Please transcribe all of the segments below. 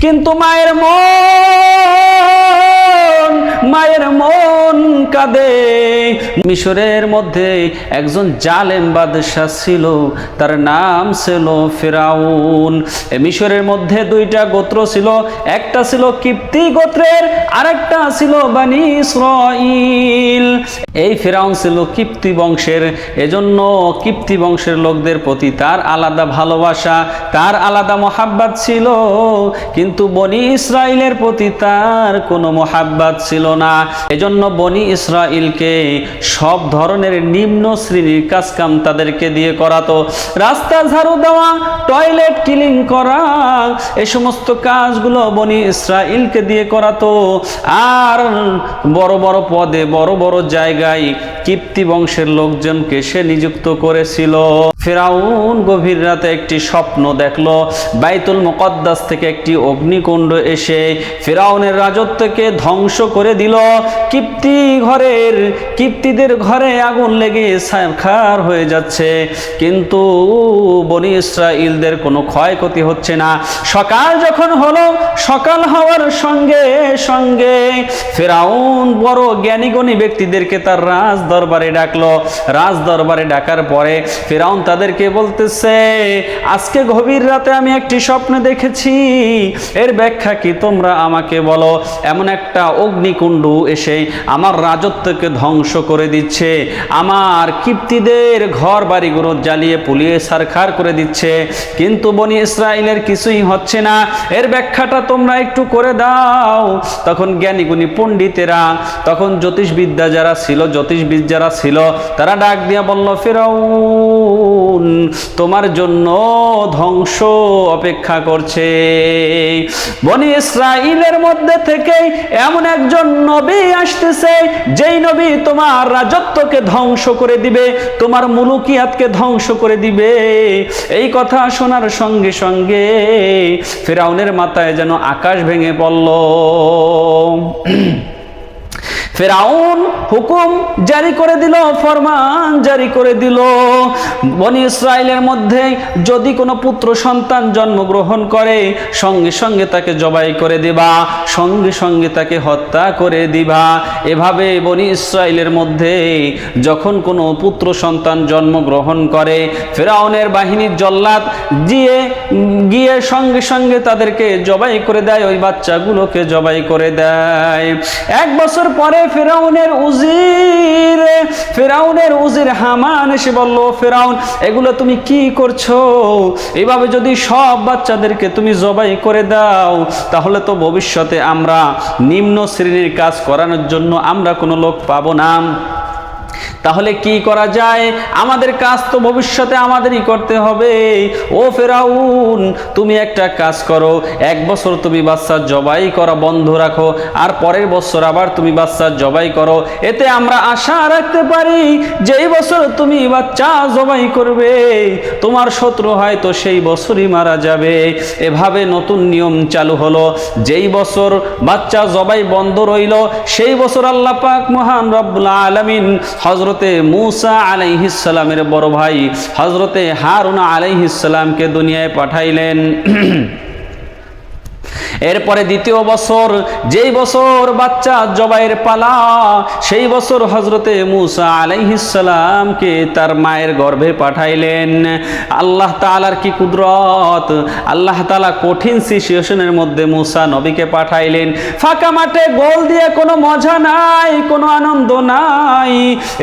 কিন্তু মায়ের মন মায়ের মন কাঁদে। মিশরের মধ্যে একজন জালেম বাদশাহ ছিল, তার নাম ছিল ফেরাউন। মিশরের মধ্যে দুইটা গোত্র ছিল, একটা ছিল কিপ্তি গোত্রের, আরেকটা ছিল বানি এই ফেরাউন ছিল কিপ্তি বংশের, এজন্য কিপ্তি বংশের লোকদের প্রতি তার আলাদা ভালোবাসা, তার আলাদা মহাব্বাত ছিল। কিন্তু বনি ইসরায়েলের প্রতি তার কোনো মহাব্বাত ছিল না এজন্য বনি ইসরায়েলকে সব ধরনের নিম্ন শ্রেণির কাজকাম তাদেরকে দিয়ে করাতো রাস্তা ঝাড়ু দেওয়া, টয়লেট ক্লিন করা এই সমস্ত কাজগুলো বনি ইসরায়েলকে দিয়ে করাতো আর বড় বড় পদে, বড় বড় জায়গায় কিপ্তি বংশের লোকজনকে সে নিযুক্ত করেছিল। ফেরাউন গভীর রাতে একটি স্বপ্ন দেখল। বাইতুল মুকদ্দাস থেকে একটি অগ্নিকুণ্ড এসে ফেরাউনের রাজত্বকে ধ্বংস করে দিল। কিপ্তি ঘরের, কিপ্তিদের ঘরে আগুন লেগে সাখার হয়ে যাচ্ছে। কিন্তু বনি ইসরাইলদের কোনো ক্ষয়ক্ষতি হচ্ছে না। সকাল যখন হলো, সকাল হওয়ার সঙ্গে সঙ্গে ফেরাউন বড় জ্ঞানীগণী ব্যক্তিদেরকে তার রাজ দরবারে ডাকলো। রাজ দরবারে ডাকার পরে ফেরাউন তাদেরকে বলতেছে, আজকে গভীর রাতে আমি একটি স্বপ্ন দেখেছি। এর ব্যাখ্যা কি তোমরা আমাকে বলো? এমন একটা অগ্নিকুণ্ড এসে আমার রাজত্বকে ধ্বংস করে দিচ্ছে। আমার কিপ্তিদের ঘর বাড়িগুলো জ্বালিয়ে পুলিয়ে সারখার করে দিচ্ছে। কিন্তু বনি ইসরায়েলের কিছুই হচ্ছে না। এর ব্যাখ্যাটা তোমরা একটু করে দাও। তখন জ্ঞানীগুণী পণ্ডিতেরা, তখন জ্যোতিষবিদ্যা যারা ছিল, জ্যোতিষবিদ যারা ছিল, তারা ডাক দিয়া বলল, ফেরাউন, তোমার জন্য ধ্বংস অপেক্ষা করছে। বনি ইসরায়েলের মধ্যে থেকে এমন একজন নবী আসতেছে, যেই নবী তোমার রাজত্বকে ধ্বংস করে দিবে, তোমার মুলুকিয়াতকে ধ্বংস করে দিবে। এই কথা শোনার সঙ্গে সঙ্গে ফেরাউনের মাথায় যেন আকাশ ভেঙে পড়ল। ফেরাউন হুকুম জারি করে দিল, ফরমান জারি করে দিল। বনি ইসরায়েলের মধ্যে যদি কোনো পুত্র সন্তান জন্মগ্রহণ করে, সঙ্গে সঙ্গে তাকে জবাই করে দিবা, সঙ্গে সঙ্গে তাকে হত্যা করে দিবা। এভাবে বনি ইসরায়েলের মধ্যে যখন কোনো পুত্র সন্তান জন্মগ্রহণ করে, ফেরাউনের বাহিনীর জল্লাদ দিয়ে, গিয়ে সঙ্গে সঙ্গে তাদেরকে জবাই করে দেয়, ওই বাচ্চাগুলোকে জবাই করে দেয়। এক বছর পরে ফেরাউনের উজির ফেরাউনের উজির হামান এসে বলল, ফেরাউন, এগুলো তুমি কি করছ? এভাবে যদি সব বাচ্চাদেরকে তুমি জবাই করে দাও, তাহলে তো ভবিষ্যতে আমরা নিম্ন শ্রেণির কাজ করানোর জন্য আমরা কোনো লোক পাবো না। তাহলে কি করা যায়? আমাদের কাজ তো ভবিষ্যতে আমাদেরই করতে হবে। ও ফেরাউন, তুমি একটা কাজ করো। এক বছর তুমি বাচ্চা জবাই করা বন্ধ রাখো, আর পরের বছর আবার তুমি বাচ্চা জবাই করো। এতে আমরা আশা রাখতে পারি যেই বছর তুমি বাচ্চা জবাই করবে, তোমার শত্রু হয়তো সেই বছরই মারা যাবে। এভাবে নতুন নিয়ম চালু হলো। যেই বছর বাচ্চা জবাই বন্ধ রইল, সেই বছর আল্লাহ পাক মহান রব্বুল আলমিন হজরতে মুসা আলাইহিসালামের বড় ভাই হজরতে হারুনা আলাইহিসালামকে দুনিয়ায় পাঠাইলেন। এরপরে দ্বিতীয় বছর, যেই বছর বাচ্চা জবাইয়ের পালা, সেই বছর হজরতে মুসা আলাইহিসালামকে তার মায়ের গর্ভে পাঠাইলেন। আল্লাহ তালার কি কুদরত? আল্লাহ তালা কঠিন সিচুয়েশনের মধ্যে মুসা নবীকে পাঠাইলেন। ফাঁকা মাঠে গোল দিয়ে কোনো মজা নাই, কোনো আনন্দ নাই।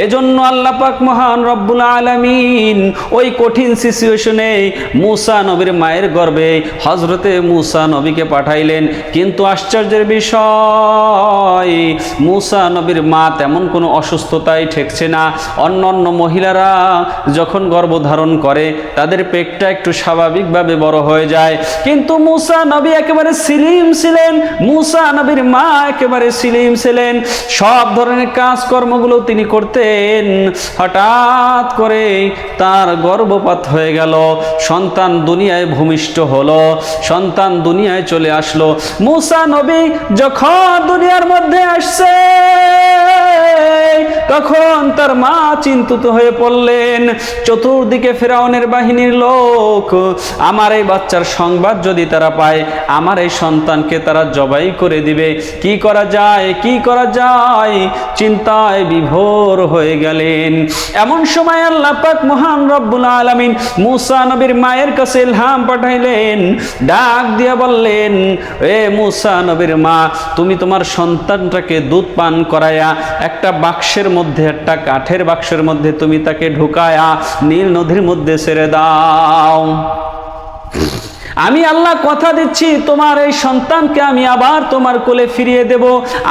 এজন্য আল্লাহ পাক মহান রব্বুল আলামিন ওই কঠিন সিচুয়েশনে মুসা নবীর মায়ের গর্ভে হজরতে মুসা নবীকে পাঠাইলেন। কিন্তু আশ্চর্যের বিষয়, মুসা নবীর মা তেমন কোনো অসুস্থতায় ঠেকছে না। অন্য অন্য মহিলারা যখন গর্ভধারণ করে, তাদের পেটটা একটু স্বাভাবিকভাবে বড় হয়ে যায়। কিন্তু মুসা নবী একেবারে সিলিম ছিলেন। মুসা নবীর মা একেবারে সিলিম ছিলেন। সব ধরনের কাজকর্মগুলো তিনি করতেন। হঠাৎ করে তার গর্ভপাত হয়ে গেল। সন্তান দুনিয়ায় ভূমিষ্ঠ হলো। সন্তান দুনিয়ায় চলে আসলো। মুসা নবী যখন দুনিয়ার মধ্যে আসছে তখন তার মা চিন্তিত হয়ে পড়লেন, চতুর্দিকে ফেরাউনের বাহিনীর লোক, আমার এই বাচ্চার সংবাদ যদি তারা পায়, আমার এই সন্তানকে তারা জবাই করে দিবে। কি করা যায়, কি করা যায়? চিন্তায় বিভোর হয়ে গেলেন। এমন সময় আল্লাহ পাক মহান রব্বুল আলামিন মুসা নবীর মায়ের কাছে ইলহাম পাঠাইলেন। ডাক দিয়া বললেন, এ মুসা নবীর মা, তুমি তোমার সন্তানটাকে দুধ পান করায়া একটা বাক্সের মধ্যে একটা কাঠের বাক্সের মধ্যে তুমি তাকে ঢুকায়া নীল নদীর মধ্যে ছেড়ে দাও। আমি আল্লাহ কথা দিচ্ছি, তোমার এই সন্তানকে আমি আবার তোমার কোলে ফিরিয়ে দেব।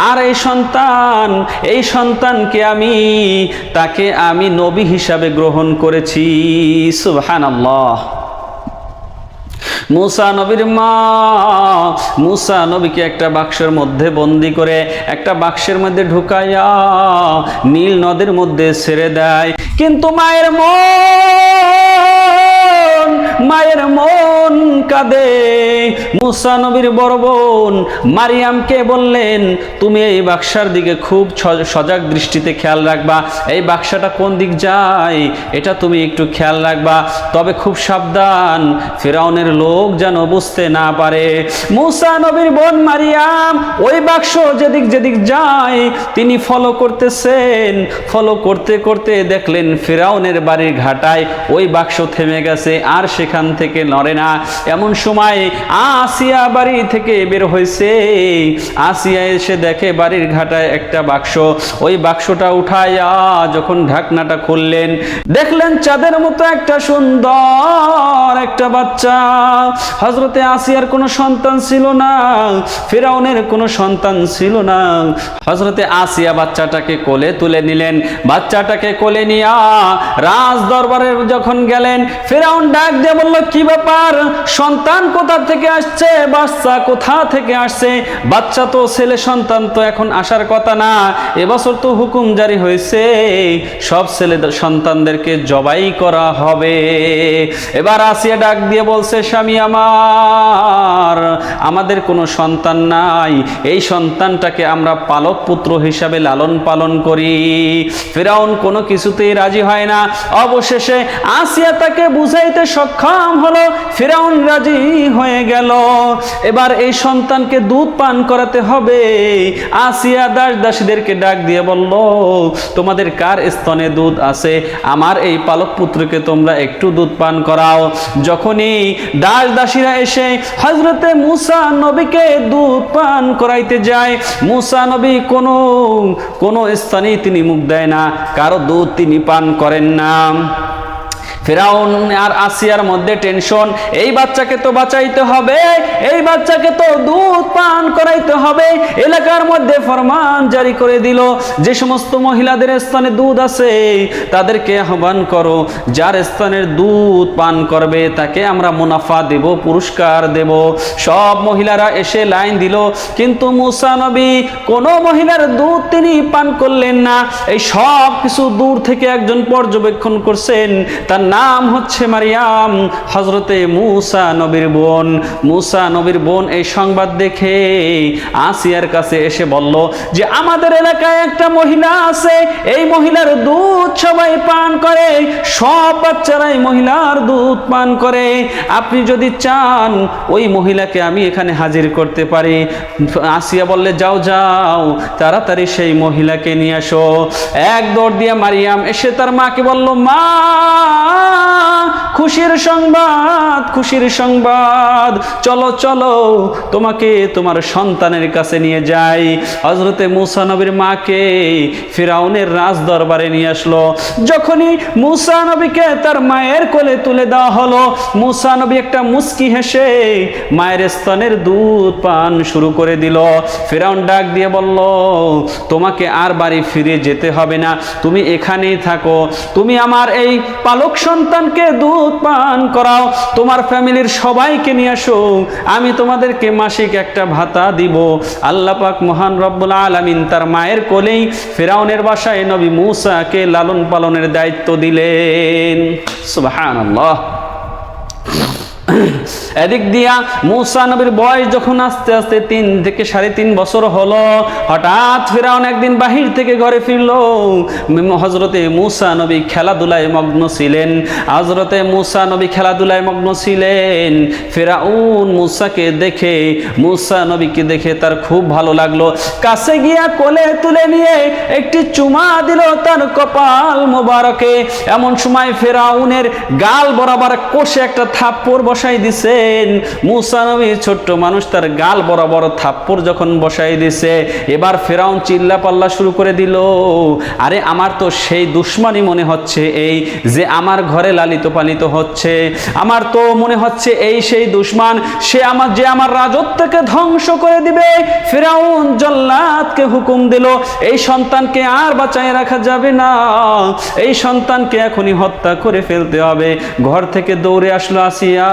আর এই সন্তান, এই সন্তানকে আমি, তাকে আমি নবী হিসাবে গ্রহণ করেছি। সুবহান আল্লাহ মুসা নবীর মা, মুসা নবীকে একটা বাক্সের মধ্যে বন্দি করে একটা বাক্সের মধ্যে ঢুকাইয়া নীল নদের মধ্যে ছেড়ে দেয়। কিন্তু মায়ের মন মায়ের মন কাঁদে। মুসা নবীর বড় বোন মারিয়ামকে বললেন, তুমি এই বাক্সার দিকে খুব সজাগ দৃষ্টিতে খেয়াল রাখবা। এই বাক্সাটা কোন দিক যায়? এটা তুমি একটু খেয়াল রাখবা। তবে খুব সাবধান, ফেরাউনের লোক যেন বুঝতে না পারে। মুসা নবীর বোন মারিয়াম ওই বাক্স যেদিক যেদিক যায়, তিনি ফলো করতেছেন। ফলো করতে করতে দেখলেন ফেরাউনের বাড়ির ঘাটায় ওই বাক্স থেমে গেছে। আর সেখান থেকে নড়ে না। এমন সময় আসিয়া বাড়ি থেকে বের হয়েছে আসিয়া এসে দেখে বাড়ির ঘাটায় একটা বাক্স। ওই বাক্সটা উঠাইয়া যখন ঢাকনাটা খুললেন, দেখলেন চাঁদের মতো একটা সুন্দর একটা বাচ্চা। হজরতে আসিয়ার কোনো সন্তান ছিল না, ফেরাউনের কোনো সন্তান ছিল না। হজরতে আসিয়া বাচ্চাটাকে কোলে তুলে নিলেন। বাচ্চাটাকে কোলে নিয়া রাজ দরবারে যখন গেলেন, ফেরাউন ডাক দিয়ে বলল, কি ব্যাপার? সন্তান কোথা থেকে আসছে? বাচ্চা কোথা থেকে আসছে? বাচ্চা তো ছেলে, সন্তান তো এখন আসার কথা না। এবছর তো হুকুম জারি হয়েছে, সব ছেলে সন্তানদেরকে জবাই করা হবে। এবার আসিয়া ডাক দিয়ে বলছে, স্বামী আমার, আমাদের কোনো সন্তান নাই। এই সন্তানটাকে আমরা পালক পুত্র হিসাবে লালন পালন করি। ফেরাউন কোনো কিছুতেই রাজি হয় না। অবশেষে আসিয়া তাকে বুঝাইতে সক্ষম হলো, ফেরাউন রাজি হয়ে গেল। এবার এই সন্তানকে দুধ পান করাতে হবে। আসিয়া দাস দাসীদেরকে ডাক দিয়ে বলল, তোমাদের কার স্তনে দুধ আছে? আমার এই পালক পুত্রকে তোমরা একটু দুধ পান করাও। যখনই দাস দাসীরা এসে হজরতে মুসা নবীকে দুধ পান করাইতে যায়, মুসা নবী কোনো কোনো স্থানেই তিনি মুখ দেয় না, কারও দুধ তিনি পান করেন না। ফেরাউন, আর আসিয়ার মধ্যে টেনশন, এই বাচ্চাকে তো বাঁচাইতে হবে, এই বাচ্চাকে তো দুধ পান করাইতে হবে। এলাকার মধ্যে ফরমান জারি করে দিল, যে সমস্ত মহিলাদের স্থানে দুধ আছে, তাদেরকে আহ্বান করো, যার স্থানের দুধ পান করবে, তাকে আমরা মুনাফা দেব, পুরস্কার দেব। সব মহিলারা এসে লাইন দিল, কিন্তু মুসা নবী কোনো মহিলার দুধ তিনি পান করলেন না। এই সব কিছু দূর থেকে একজন পর্যবেক্ষণ করছেন, তার নাম হচ্ছে মারিয়াম হজরতে মুসা নবীর বোন। মুসা নবীর বোন এই সংবাদ দেখে আসিয়ার কাছে এসে বলল যে, আমাদের এলাকায় একটা মহিলা আছে। এই মহিলার দুধ সবাই পান করে। সব বাচ্চারাই মহিলার দুধ পান করে। আপনি যদি চান, ওই মহিলাকে আমি এখানে হাজির করতে পারি। আসিয়া বললে, যাও যাও, তাড়াতাড়ি সেই মহিলাকে নিয়ে আসো। এক দৌড় দিয়ে মারিয়াম এসে তার মাকে বলল, মা খুশির সংবাদ খুশির সংবাদ। চলো চলো, তোমাকে তোমার সন্তানের কাছে নিয়ে যাই। হজরতে মুসা নবীর মাকে ফিরাউনের রাজ দরবারে নিয়ে আসলো। যখনই মুসা নবীকে তার মায়ের কোলে তুলে দেওয়া হলো, মুসা নবী একটা মুস্কি হেসে মায়ের স্তনের দুধ পান শুরু করে দিল। ফেরাউন ডাক দিয়ে বলল, তোমাকে আর বাড়ি ফিরে যেতে হবে না। তুমি এখানেই থাকো। তুমি আমার এই পালক সন্তানকে দুধ পান করাও। তোমার ফ্যামিলির সবাইকে নিয়ে আসো। আমি তোমাদেরকে মাসিক একটা ভাতা দিব। আল্লাহ পাক মহান রব্বুল আলমিন তার মায়ের কোলেই ফেরাউনের বাসায় নবী মুসাকে লালন পালনের দায়িত্ব দিলেন। সুবহানাল্লাহ। এদিক দিয়া মুসা নবীর বয়স যখন আস্তে আস্তে তিন থেকে সাড়ে তিন বছর হলো, হঠাৎ ফেরাউন একদিন বাহির থেকে ঘরে ফিরলো। হজরতে মুসা নবী খেলাধুলায় মগ্ন ছিলেন। হজরতে মুসা নবী খেলাধুলায় মগ্ন ছিলেন। ফেরাউন মুসাকে দেখে, মুসা নবীকে দেখে তার খুব ভালো লাগল। কাছে গিয়া কোলে তুলে নিয়ে একটি চুমা দিল তার কপাল মোবারকে। এমন সময় ফেরাউনের গাল বরাবর কষে একটা থাপ্পড় বসাই দিছেন। মুসা ছোট্ট মানুষ, তার গাল বরাবর থাপ্পড় যখন বসাই দিছে, এবার ফেরাউন চিল্লা পাল্লা শুরু করে দিল, আরে, আমার তো সেই দুশ্মনী মনে হচ্ছে এই যে আমার ঘরে লালিত পালিত হচ্ছে। আমার তো মনে হচ্ছে এই সেই দুশ্মন, সে আমার, যে আমার রাজত্বকে ধ্বংস করে দিবে। ফেরাউন জল্লাদকে হুকুম দিল, এই সন্তানকে আর বাঁচায় রাখা যাবে না। এই সন্তানকে এখনই হত্যা করে ফেলতে হবে। ঘর থেকে দৌড়ে আসলো আসিয়া।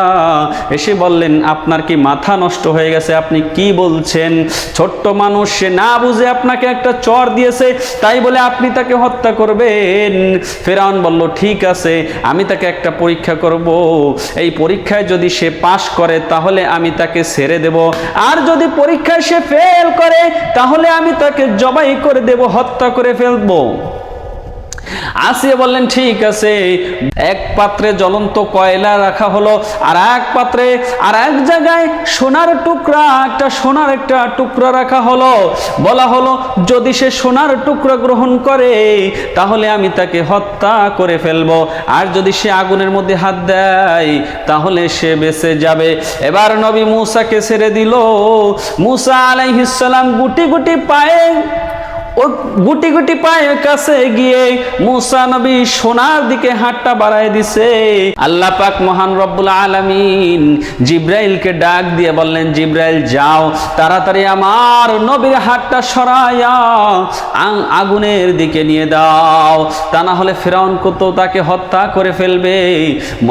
এসে বললেন, আপনার কি মাথা নষ্ট হয়ে গেছে? আপনি কি বলছেন? ছোট্ট মানুষ, সে না বুঝে আপনাকে একটা চর দিয়েছে, তাই বলে আপনি তাকে হত্যা করবেন? ফেরাউন বলল, ঠিক আছে, আমি তাকে একটা পরীক্ষা করব। এই পরীক্ষায় যদি সে পাশ করে, তাহলে আমি তাকে ছেড়ে দেব। আর যদি পরীক্ষায় সে ফেল করে, তাহলে আমি তাকে জবাই করে দেব, হত্যা করে ফেলব। আসিয়া বললেন, ঠিক আছে। এক পাত্রে জ্বলন্ত কয়লা রাখা হলো, আর এক পাত্রে, আর এক জায়গায় সোনার টুকরা, একটা সোনার একটা টুকরা রাখা হলো। বলা হলো, যদি সে সোনার টুকরা গ্রহণ করে, তাহলে আমি তাকে হত্যা করে ফেলব। আর যদি সে আগুনের মধ্যে হাত দেয়, তাহলে সে বেঁচে যাবে। এবার নবী মুসাকে ছেড়ে দিল। মুসা আলাইহিসালাম গুটি গুটি পায়ে ও গুটি গুটি পায়ের কাছে গিয়ে মুসা নবী সোনার দিকে হাতটা বাড়ায় দিছে। আল্লাহ পাক মহান রব্বুল আলামিন জিব্রাইলকে ডাক দিয়ে বললেন, জিব্রাইল, যাও, তাড়াতাড়ি আমার নবীর হাতটা সরাইয়া আগুনের দিকে নিয়ে দাও। তা না হলে ফেরাউন কত তাকে হত্যা করে ফেলবে।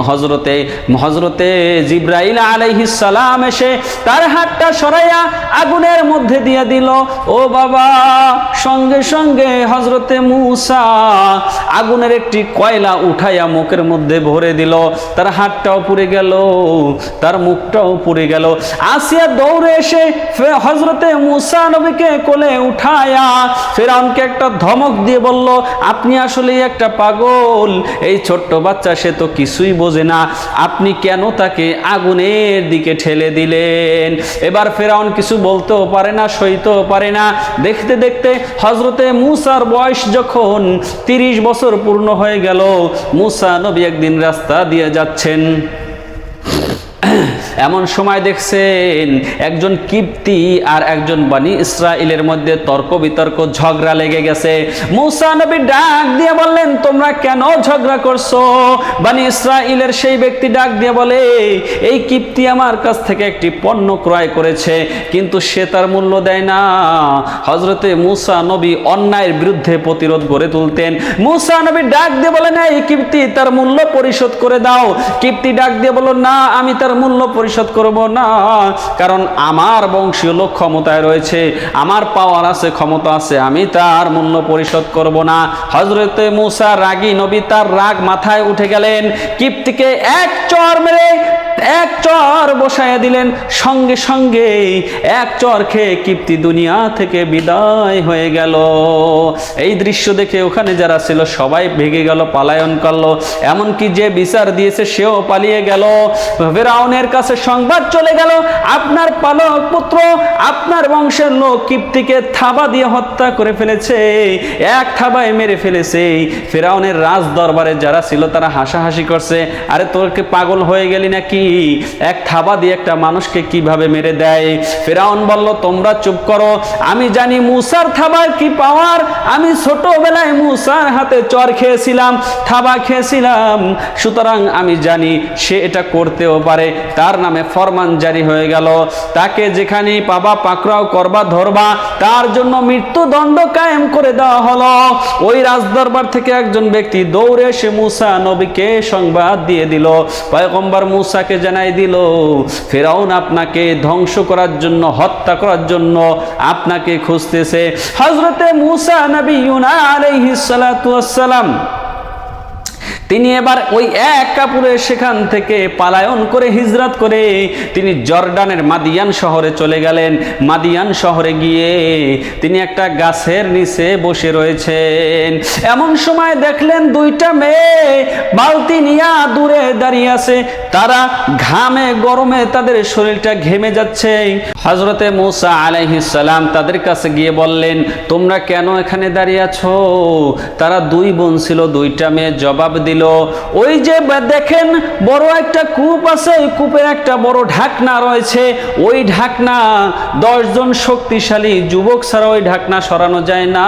হজরতে হজরতে জিব্রাইল আলাইহিস সালাম এসে তার হাতটা সরাইয়া আগুনের মধ্যে দিয়ে দিল। ও বাবা সঙ্গে সঙ্গে হজরতে মুসা আগুনের একটি কয়লা উঠাইয়া মুখের মধ্যে ভরে দিল। তার হাতটাও পুড়ে গেল, তার মুখটাও পুড়ে গেল। আসিয়া দৌড়ে এসে হজরতে মুসা নবীকে কোলে উঠায়া ফেরাউনকে একটা ধমক দিয়ে বলল, আপনি আসলে একটা পাগল। এই ছোট্ট বাচ্চা সে তো কিছুই বোঝে না। আপনি কেন তাকে আগুনের দিকে ঠেলে দিলেন? এবার ফেরাউন কিছু বলতেও পারে না, সইতেও পারে না। দেখতে দেখতে হজরতে মুসার বয়স যখন তিরিশ বছর পূর্ণ হয়ে গেল, মুসা নবী একদিন রাস্তা দিয়ে যাচ্ছেন। এমন সময় দেখছেন একজন কিপ্তি আর একজন বানি ইসরায়েলের মধ্যে তর্ক বিতর্ক, ঝগড়া লেগে গেছে। মুসা নবী ডাক দিয়ে বললেন, তোমরা কেন ঝগড়া করছ? বানি ইসরায়েলের সেই ব্যক্তি ডাক দিয়ে বলে, এই কিপ্তি আমার কাছ থেকে একটি পণ্য ক্রয় করেছে, কিন্তু সে তার মূল্য দেয় না। হজরতে মুসা নবী অন্যায়ের বিরুদ্ধে প্রতিরোধ গড়ে তুলতেন। মুসা নবী ডাক দিয়ে বলেন, এই কিপ্তি, তার মূল্য পরিশোধ করে দাও। কিপ্তি ডাক দিয়ে বলো না, আমি তার মূল্য পরিশোধ করব না। কারণ আমার বংশীয় লোক ক্ষমতায় রয়েছে, আমার পাওয়ার আছে, ক্ষমতা আছে, আমি তার মূল্য পরিশোধ করব না। হজরতে মুসা রাগী নবী তার রাগ মাথায় উঠে গেলেন কিপ্তিকে এক চর মেরে এক চর বসাইয়া দিলেন। সঙ্গে সঙ্গে এক চর খেয়ে কিপ্তি দুনিয়া থেকে বিদায় হয়ে গেল। এই দৃশ্য দেখে ওখানে যারা ছিল, সবাই ভেগে গেল, পালায়ন করল। এমনকি যে বিচার দিয়েছে, সেও পালিয়ে গেল। ফেরাউনের কাছে সংবাদ চলে গেল, আপনার পালক পুত্র, আপনার বংশের লোক কিপ্তিকে থাবা দিয়ে হত্যা করে ফেলেছে। এক থাবায় মেরে ফেলেছে। ফেরাউনের রাজ দরবারে যারা ছিল, তারা হাসাহাসি করছে, আরে তোরকে পাগল হয়ে গেলি নাকি? এক থাবা দিয়ে একটা মানুষকে কীভাবে মেরে দেয়? ফেরাউন বলল, তোমরা চুপ করো। আমি জানি মুসার থাবার কি পাওয়ার। আমি ছোটবেলায় মুসার হাতে চর খেয়েছিলাম, থাবা খেয়েছিলাম। সুতরাং আমি জানি সে এটা করতেও পারে। তার নামে ফরমান জারি হয়ে গেল। তাকে যেখানেই পাবা, পাকড়াও করবা, ধরবা। তার জন্য মৃত্যুদণ্ড কায়েম করে দেওয়া হলো। ওই রাজদরবার থেকে একজন ব্যক্তি দৌড়ে সে মুসা নবীকে সংবাদ দিয়ে দিল। পয়গম্বর মুসাকে জানাই দিল, ফেরাউন আপনাকে ধ্বংস করার জন্য, হত্যা করার জন্য আপনাকে খুঁজতেছে। হজরতে মুসা নবী ইউনা আলাইহিস সালাম তিনি এবার ওই এক কাপড়ে সেখান থেকে পালায়ন করে হিজরত করে তিনি জর্ডানের মাদিয়ান শহরে চলে গেলেন। মাদিয়ান শহরে গিয়ে তিনি একটা গাছের নিচে বসে রয়েছেন। এমন সময় দেখলেন দুইটা মেয়ে বালতি নিয়া দূরে দাঁড়িয়ে আছে। তারা ঘামে গরমে তাদের শরীরটা ঘেমে যাচ্ছে। হজরতে মুসা আলাইহিসালাম তাদের কাছে গিয়ে বললেন, তোমরা কেন এখানে দাঁড়িয়ে আছো? তারা দুই বোন ছিল, দুইটা মেয়ে জবাব দিল ওই যে দেখেন বড় একটা কূপ আছে, ওই কূপের একটা বড় ঢাকনা রয়েছে। ওই ঢাকনা দশজন শক্তিশালী যুবক ছাড়া ওই ঢাকনা সরানো যায় না।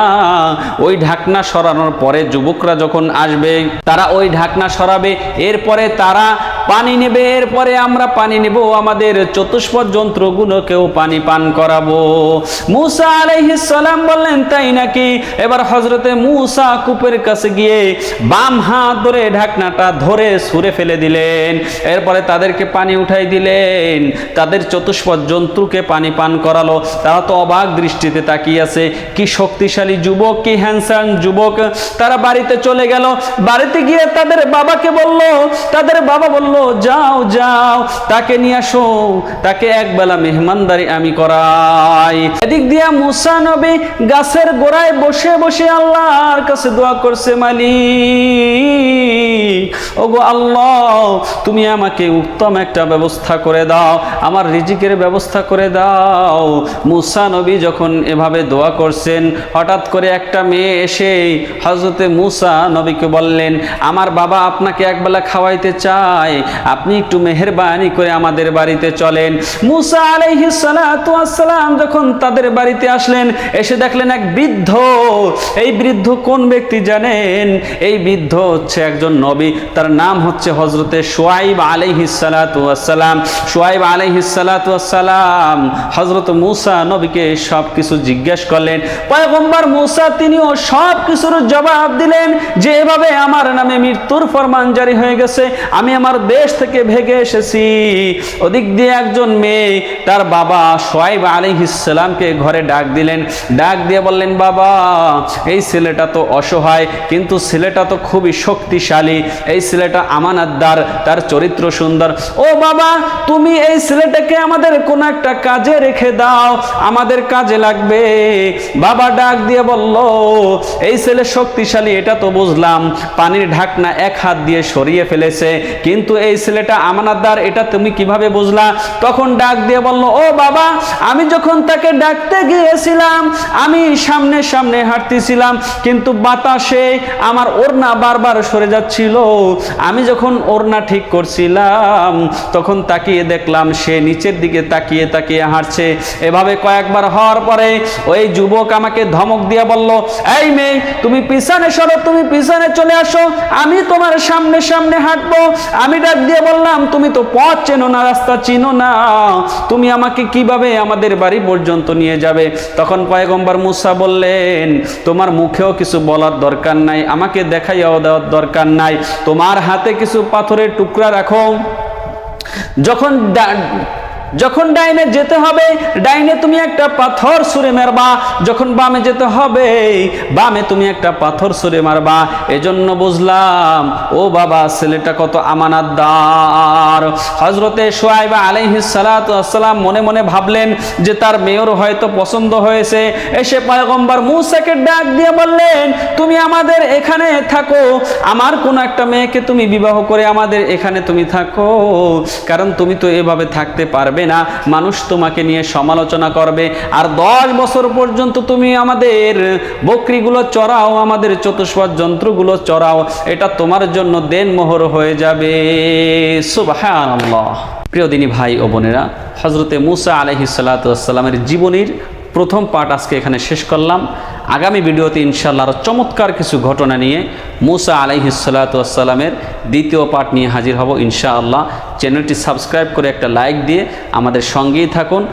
ওই ঢাকনা সরানোর পরে যুবকরা যখন আসবে, তারা ওই ঢাকনা সরাবে। এরপরে তারা পানি নেবে, এরপরে আমরা পানি নেব, আমাদের চতুষ্পদ যন্ত্রগুলোকেও পানি পান করাবো। মুসা সালাম বললেন, তাই নাকি? এবার হজরতে মুসা কূপের কাছে গিয়ে বাম হাত ধরে ঢাকনাটা ধরে সুরে ফেলে দিলেন। এরপরে তাদেরকে পানি উঠাই দিলেন। তাদের চতুষ্পদ জন্তুকে পানি পান করালো। তারা তো অবাক দৃষ্টিতে তাকিয়ে আছে। কি শক্তিশালী যুবক, কি হ্যান্ডসাম যুবক। তারা বাড়িতে চলে গেল। বাড়িতে গিয়ে তাদের বাবাকে বলল, তাদের বাবা বলল যাও যাও, তাকে নিয়ে আসো, তাকে একবেলা মেহমানদারি আমি করাই। এদিক দিয়া মুসা নবী গাছের গোড়ায় বসে বসে আল্লাহর কাছে দোয়া করছে, মালিক, ওগো আল্লাহ, তুমি আমাকে উত্তম একটা ব্যবস্থা করে দাও, আমার রিজিকের ব্যবস্থা করে দাও। মুসা নবী যখন এভাবে দোয়া করছেন, হঠাৎ করে একটা মেয়ে এসে হজরতে মুসা নবীকে বললেন, আমার বাবা আপনাকে একবেলা খাওয়াইতে চায় আপনি একটু মেহেরবানি করে আমাদের বাড়িতে চলেন। মুসা আলাইহিস সালাতু ওয়াসসালাম যখন তাদের বাড়িতে আসলেন, এসে দেখলেন এক বৃদ্ধ। এই বৃদ্ধ কোন ব্যক্তি জানেন? এই বৃদ্ধ হচ্ছে একজন নবী। তার নাম হচ্ছে হজরতে সোয়াইব আলাইহিস সালাতু ওয়াসসালাম। সোয়াইব আলাইহিস সালাতু ওয়াসসালাম হজরত মুসা নবীকে সব কিছু জিজ্ঞেস করলেন, পয়গম্বর মুসা, তিনিও সব কিছুর জবাব দিলেন যে, এভাবে আমার নামে মৃত্যুর ফরমান জারি হয়ে গেছে। আমি আমার দেশ থেকে ভেগে এসেছি। ওদিক দিয়ে একজন মেয়ে তার বাবা সোয়াইব আলাইহিসসালামকে ঘরে ডাক দিলেন। ডাক দিয়ে বললেন, বাবা, এই ছেলেটা তো অসহায়, কিন্তু ছেলেটা তো খুবই শক্তিশালী। এই ছেলেটা আমানাতদার, তার চরিত্র সুন্দর। ও বাবা, তুমি এই ছেলেটাকে আমাদের কোন একটা কাজে রেখে দাও, আমাদের কাজে লাগবে। বাবা ডাক দিয়ে বলল, এই ছেলে শক্তিশালী, এটা তো বুঝলাম। পানির ঢাকনা এক হাত দিয়ে সরিয়ে ফেলেছে, কিন্তু এই ছেলেটা আমানাতদার, এটা তুমি কীভাবে বুঝলা? তখন ডাক দিয়ে বলল, ও বাবা, আমি যখন তাকে ডাকতে গিয়েছিলাম, আমি সামনে সামনে হাঁটতেছিলাম, কিন্তু বাতাসে আমার ওড়না বারবার সরে যাচ্ছিল। আমি যখন ওড়না ঠিক করছিলাম, তখন তাকিয়ে দেখলাম সে নিচের দিকে তাকিয়ে তাকিয়ে হাঁটছে। এভাবে কয়েকবার হওয়ার পরে ওই যুবক আমাকে ধমক দিয়ে বলল, এই মেয়ে, তুমি পিছনে সরো, তুমি পিছনে চলে আসো। আমি তোমার সামনে সামনে হাঁটবো। আমি ডাক দিয়ে বললাম, তুমি তো পথ চেনো না, রাস্তা চিনো না। তুমি আমাকে কীভাবে আমাদের বাড়ি পর্যন্ত নিয়ে যাবে? তখন পয়গম্বর মুসা বললেন, তোমার মুখেও কিছু বলার দরকার নাই, আমাকে দেখাইয়াও দেওয়ার দরকার নাই। তোমার হাতে কিছু পাথরের টুকরা রাখো। যখন যখন ডাইনে যেতে হবে, ডাইনে তুমি একটা পাথর সুরে মারবা। যখন বামে যেতে হবে, বামে তুমি একটা পাথর সুরে মারবা। এজন্য বুঝলাম, ও বাবা, ছেলেটা কত আমানাতদার। হজরতে সোয়াইবা সালাতু আসসালাম মনে মনে ভাবলেন যে তার মেয়র হয়তো পছন্দ হয়েছে। এসে পয়গম্বর মুসাকে ডাক দিয়ে বললেন, তুমি আমাদের এখানে থাকো। আমার কোন একটা মেয়েকে তুমি বিবাহ করে আমাদের এখানে তুমি থাকো। কারণ তুমি তো এভাবে থাকতে পারবে না, মানুষ তোমাকে নিয়ে সমালোচনা করবে। আর দশ বছর পর্যন্ত তুমি আমাদের বকরিগুলো চড়াও, আমাদের চতুষ্পদ যন্ত্রগুলো চড়াও, এটা তোমার জন্য দেনমোহর হয়ে যাবে। প্রিয় দিনী ভাই ও বোনেরা হজরতে মুসা আলহি সাল্লাতামের জীবনীর প্রথম পার্ট আজকে এখানে শেষ করলাম। আগামী ভিডিওতে ইনশাল্লাহ আরও চমৎকার কিছু ঘটনা নিয়ে মুসা আলাইহিসাল্লাতামের দ্বিতীয় পার্ট নিয়ে হাজির হব ইনশাআল্লাহ। চ্যানেলটি সাবস্ক্রাইব করে একটা লাইক দিয়ে আমাদের সঙ্গেই থাকুন।